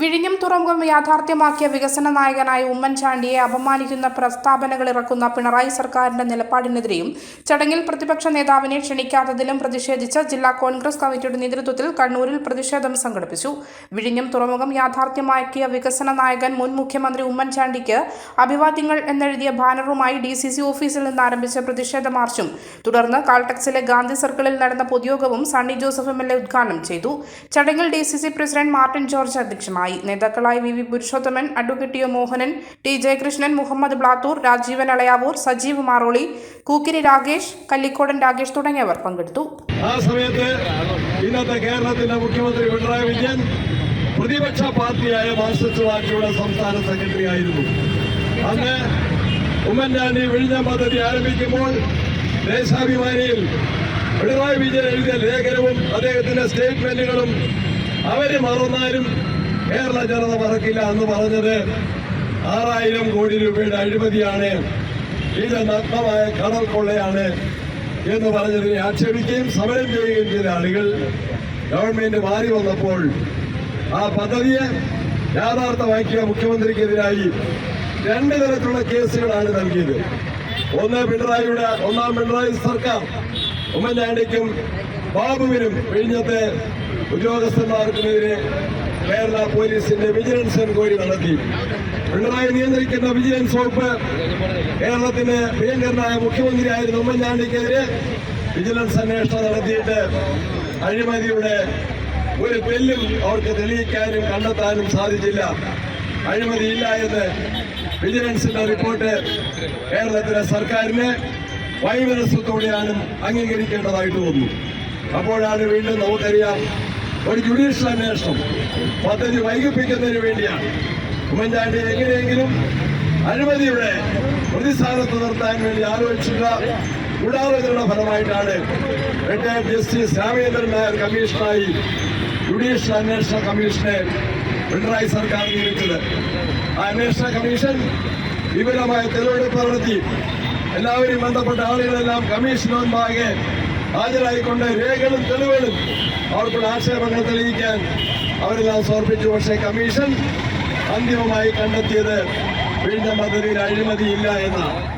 വിഴിഞ്ഞം തുറമുഖം യാഥാർത്ഥ്യമാക്കിയ വികസന നായകനായ ഉമ്മൻചാണ്ടിയെ അപമാനിക്കുന്ന പ്രസ്താവനകൾ ഇറക്കുന്ന പിണറായി സർക്കാരിന്റെ നിലപാടിനെതിരെയും ചടങ്ങിൽ പ്രതിപക്ഷ നേതാവിനെ ക്ഷണിക്കാത്തതിലും പ്രതിഷേധിച്ച ജില്ലാ കോൺഗ്രസ് കമ്മിറ്റിയുടെ നേതൃത്വത്തിൽ കണ്ണൂരിൽ പ്രതിഷേധം സംഘടിപ്പിച്ചു. വിഴിഞ്ഞം തുറമുഖം യാഥാർത്ഥ്യമാക്കിയ വികസന നായകൻ മുൻ മുഖ്യമന്ത്രി ഉമ്മൻചാണ്ടിക്ക് അഭിവാദ്യങ്ങൾ എന്നെഴുതിയ ബാനറുമായി ഡി സി സി ഓഫീസിൽ നിന്ന് ആരംഭിച്ച പ്രതിഷേധ മാർച്ചും തുടർന്ന് കാൾടെക്സിലെ ഗാന്ധി സർക്കിളിൽ നടന്ന പൊതുയോഗവും Sunny Joseph M L A ഉദ്ഘാടനം ചെയ്തു. ചടങ്ങിൽ D C C president Martin George അധ്യക്ഷമായി നേതാക്കളായി V V Purushothaman advocate U Mohanan T Jayakrishnan Muhammed Blathur Rajeevan Alayavoor Sajeev Maroli Kookkiri Rakesh Kallikodan Rakesh തുടങ്ങിയവർ പങ്കെടുത്തു. ആ സമയത്ത് ഇന്നത്തെ കേരളത്തിന്റെ മുഖ്യമന്ത്രി പിണറായി വിജയൻ പ്രതിപക്ഷ പാർട്ടിയായ മാർക്സിസ്റ്റ് പാർട്ടിയുടെ സംസ്ഥാന സെക്രട്ടറി ആയിരുന്നു. അന്ന് ഉമ്മൻചാണ്ടി വിഴിഞ്ഞ പദ്ധതി ആരംഭിക്കുമ്പോൾ ദേശാഭിമാനിയിൽ പിണറായി വിജയൻ എഴുതിയ ലേഖനവും അദ്ദേഹത്തിന്റെ സ്റ്റേറ്റ്മെന്റുകളും അവർ മറന്നാലും കേരള ജനത മറക്കില്ല എന്ന് പറഞ്ഞത് ആറായിരം കോടി രൂപയുടെ അഴിമതിയാണ്. ഇത് നഗ്നമായ കടൽ കൊള്ളയാണ് എന്ന് പറഞ്ഞതിനെ ആക്ഷേപിക്കുകയും സമരം ചെയ്യുകയും ചെയ്ത ആളുകൾ ഗവൺമെന്റ് മാറി വന്നപ്പോൾ ആ പദ്ധതിയെ യാഥാർത്ഥമാക്കിയ മുഖ്യമന്ത്രിക്കെതിരായി രണ്ട് തരത്തിലുള്ള കേസുകളാണ് നൽകിയത്. ഒന്ന് പിണറായിയുടെ ഒന്നാം പിണറായി സർക്കാർ. ഉമ്മൻചാണ്ടിക്കും ബാബുവിനും വിഴിഞ്ഞത്തെ ഉദ്യോഗസ്ഥന്മാർക്കുമെതിരെ കേരള പോലീസിന്റെ വിജിലൻസ് എൻക്വയറി നടത്തി. പിണറായി നിയന്ത്രിക്കുന്ന വിജിലൻസ് വകുപ്പ് കേരളത്തിന്റെ പ്രിയങ്കരനായ മുഖ്യമന്ത്രിയായിരുന്ന ഉമ്മൻചാണ്ടിക്കെതിരെ വിജിലൻസ് അന്വേഷണം നടത്തിയിട്ട് അഴിമതിയുടെ ഒരു തെല്ലും അവർക്ക് തെളിയിക്കാനും കണ്ടെത്താനും സാധിച്ചില്ല. അഴിമതിയില്ല എന്ന് വിജിലൻസിന്റെ റിപ്പോർട്ട് കേരളത്തിലെ സർക്കാരിന് വൈമനസ്യത്തോടെയാണ് അംഗീകരിക്കേണ്ടതായിട്ട് വന്നു. അപ്പോഴാണ് വീണ്ടും നമുക്കറിയാം ഒരു ജുഡീഷ്യൽ അന്വേഷണം. പദ്ധതി വൈകിപ്പിക്കുന്നതിന് വേണ്ടിയാണ്. ഉമ്മൻചാണ്ടി എങ്ങനെയെങ്കിലും അഴിമതിയുടെ പ്രതിസ്ഥാനത്ത് നിർത്താൻ വേണ്ടി ആലോചിച്ചിട്ടുള്ള ഗൂഢാലോചനയുടെ ഫലമായിട്ടാണ് റിട്ടയർഡ് ജസ്റ്റിസ് രാമേന്ദ്രൻ നായർ കമ്മീഷണറായി ജുഡീഷ്യൽ അന്വേഷണ കമ്മീഷനെ പിണറായി സർക്കാർ നിയമിച്ചത്. ആ അന്വേഷണ കമ്മീഷൻ വിപുലമായ തെളിവെടുപ്പ് നടത്തി. എല്ലാവരും ബന്ധപ്പെട്ട ആളുകളെല്ലാം കമ്മീഷൻ മുൻപാകെ ഹാജരായിക്കൊണ്ട് രേഖകളും തെളിവുകളും അവർക്കുള്ള ആക്ഷേപങ്ങൾ തെളിയിക്കാൻ അവരെല്ലാം സമർപ്പിച്ചു. പക്ഷേ കമ്മീഷൻ അന്തിമമായി കണ്ടെത്തിയത് വീണ്ടും പദ്ധതിയിൽ അഴിമതിയില്ല എന്നാണ്.